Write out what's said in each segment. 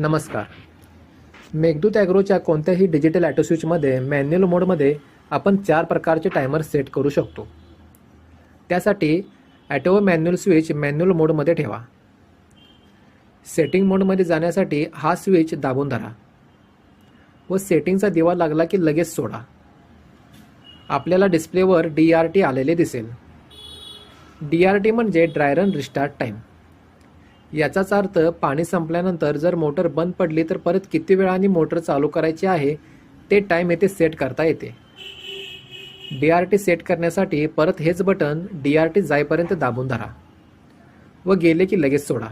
नमस्कार. मेघदूत ॲग्रोच्या कोणत्याही digital auto स्विचमध्ये manual मोडमध्ये आपण चार प्रकारचे टायमर सेट करू शकतो. त्यासाठी ॲटो व मॅन्युअल स्विच मॅन्युअल मोडमध्ये ठेवा. सेटिंग मोडमध्ये जाण्यासाठी हा स्विच दाबून धरा. व सेटिंगचा दिवा लागला की लगेच सोडा. आपल्याला डिस्प्लेवर डी आर टी आलेले दिसेल. डी आर टी म्हणजे ड्रायरन रिस्टार्ट टाईम याचाच अर्थ पाणी संपल्यानंतर जर मोटर बंद पडली तर परत किती वेळाने मोटर चालू करायची आहे ते टाईम येथे सेट करता येते. डी आर टी सेट करण्यासाठी परत हेच बटन डी आर टी जाईपर्यंत दाबून धरा व गेले की लगेच सोडा.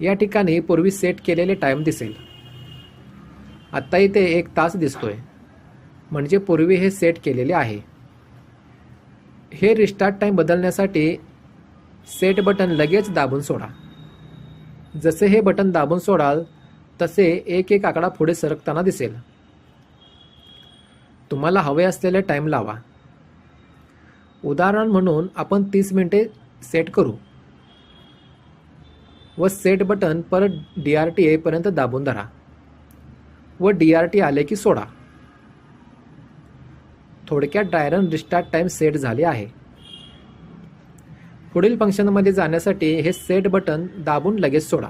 या ठिकाणी पूर्वी सेट केलेले टाईम दिसेल. आत्ता इथे एक तास दिसतोय. म्हणजे पूर्वी हे सेट केलेले आहे. हे रिस्टार्ट टाईम बदलण्यासाठी सेट बटन लगेच दाबून सोडा. जसे हे बटन दाबून सोडाल तसे एक एक आकडा पुढे सरकताना दिसेल. तुम्हाला हवे असलेले टाईम लावा. उदाहरण म्हणून आपण तीस मिनिटे सेट करू. व सेट बटन परत डी आर टी एपर्यंत दाबून धरा. व डी आर टी आले की सोडा. थोडक्यात डायरन रिस्टार्ट टाईम सेट झाले आहे. पुढील फंक्शनमध्ये जाण्यासाठी हे सेट बटन दाबून लगेच सोडा.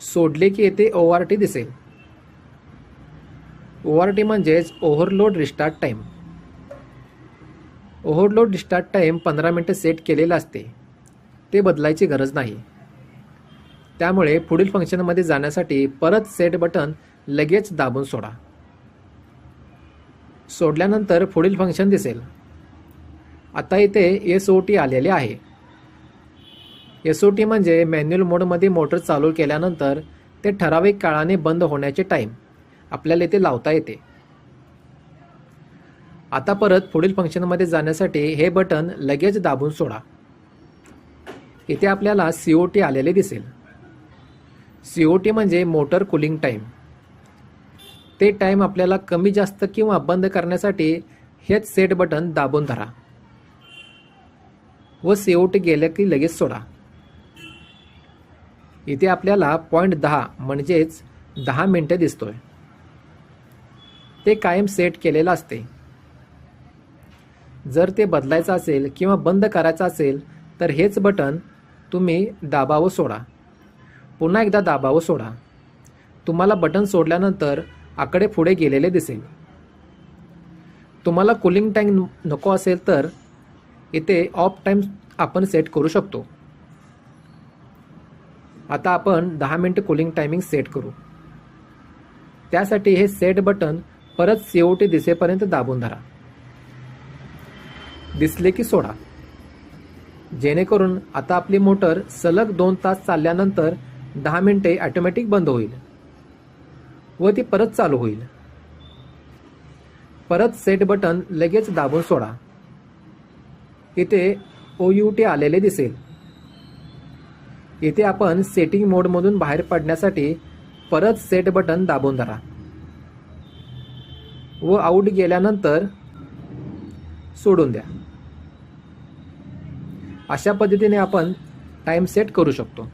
सोडले की येथे ओ आर टी दिसेल. ओ आर टी म्हणजेच overload restart time overload restart time पंधरा मिनटं सेट केलेलं असते. ते बदलायची गरज नाही. त्यामुळे पुढील फंक्शनमध्ये जाण्यासाठी परत सेट बटन लगेच दाबून सोडा. सोडल्यानंतर पुढील फंक्शन दिसेल. आता इथे एस ओ टी आलेले आहे. एस ओ टी म्हणजे मॅन्युअल मोडमध्ये मोटर चालू केल्यानंतर ते ठराविक काळाने बंद होण्याचे टाईम आपल्याला इथे लावता येते. आता परत पुढील फंक्शनमध्ये जाण्यासाठी हे बटन लगेच दाबून सोडा. इथे आपल्याला सी ओ टी आलेले दिसेल. सी ओ टी म्हणजे मोटर कुलिंग टाईम ते टाईम आपल्याला कमी जास्त किंवा बंद करण्यासाठी हेच सेट बटन दाबून धरा. व सेवट गेल्या की लगेच सोडा. इथे आपल्याला पॉईंट दहा म्हणजेच दहा मिनटे दिसतोय. ते कायम सेट केलेलं असते. जर ते बदलायचं असेल किंवा बंद करायचं असेल तर हेच बटन तुम्ही दाबावं सोडा. पुन्हा एकदा दाबावं सोडा. तुम्हाला बटन सोडल्यानंतर आकडे पुढे गेलेले दिसेल. तुम्हाला कुलिंग टँक नको असेल तर इथे ऑफ टाईम आपण सेट करू शकतो. आता आपण दहा मिनटं कुलिंग टायमिंग सेट करू. त्यासाठी हे सेट बटन परत सीओटी दिसेपर्यंत दाबून धरा. दिसले की सोडा. जेणेकरून आता आपली मोटर सलग दोन तास चालल्यानंतर दहा मिनटे ॲटोमॅटिक बंद होईल व ती परत चालू होईल. परत सेट बटन लगेच दाबून सोडा. इथे ओ यू टी आलेले दिसेल. इथे आपण सेटिंग मोडमधून बाहेर पडण्यासाठी परत सेट बटन दाबून धरा. व आऊट गेल्यानंतर सोडून द्या. अशा पद्धतीने आपण टाईम सेट करू शकतो.